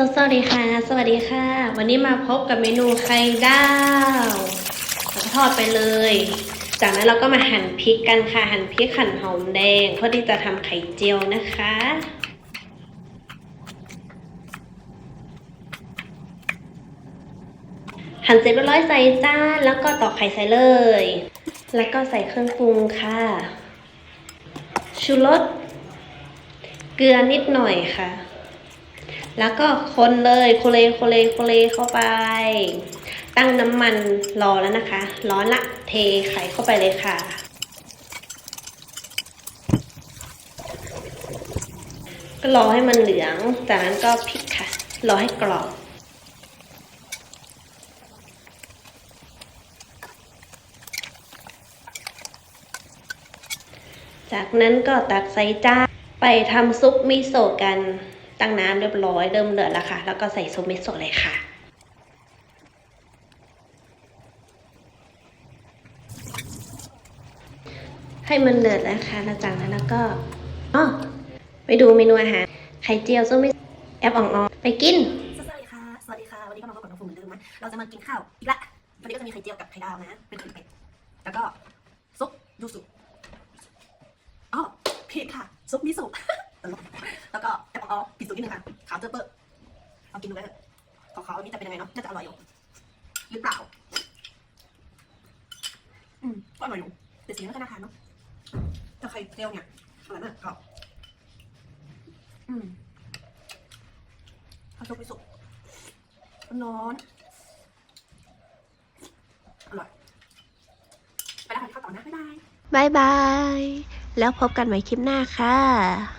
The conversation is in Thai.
สวัสดีค่ะ สวัสดีค่ะ วันนี้มาพบกับเมนูไข่ดาวทอดไปเลย จากนั้นเราก็มาหั่นพริกกันค่ะ หั่นพริกหั่นหอมแดงเพื่อที่จะทำไข่เจียวนะคะ หั่นเสร็จเรียบร้อยใส่จานแล้วก็ตอกไข่ใส่เลย แล้วก็ใส่เครื่องปรุงค่ะ ชูรส เกลือนิดหน่อยค่ะ แล้วก็คนเลยโคเลโคเลโคเลเข้าไป ตั้งน้ำมันรอแล้วนะคะ ร้อนละเทไข่เข้าไปเลยค่ะ ก็รอให้มันเหลือง จากนั้นก็พลิกค่ะ รอให้กรอบจากนั้นก็ตักใส่จานไปทำซุปมิโซะกัน ตั้งน้ำเรียบร้อยเริ่มเดือดแล้วค่ะ แล้วก็ใส่โซุปมิโซเลยค่ะ ให้มันเดือดแล้วค่ะแล้วจากนั้นแล้วก็อ๋อไปดูเมนูอาหารไข่เจียวโซุปมิโซะแอปอ่องๆไปกินสวัสดีค่ะสวัสดีค่ะวันนี้ก็มาพบกับน้องฟูเหมือนเดิมนะเราจะมากินข้าวอีกละวันนี้ก็จะมีไข่เจียวกับไข่ดาวนะเป็นไข่เป็ดแล้วก็ซุปยูสุอ๋อผิดค่ะซุปมิสุกแล้วก็ ขาวๆอันนี้จะเป็นยังไงเนาะน่าจะอร่อยอยู่หรือเปล่า อืมก็อร่อยอยู่แต่สีมันก็น่าทานเนาะแต่ไข่เจียวเนี่ยอร่อยมากกรอบอืมข้าวซุปมิสุร้อนอร่อยไปแล้วค่ะข้าวต่อนะบ๊ายบายบายบาย แล้วพบกันใหม่คลิปหน้าค่ะ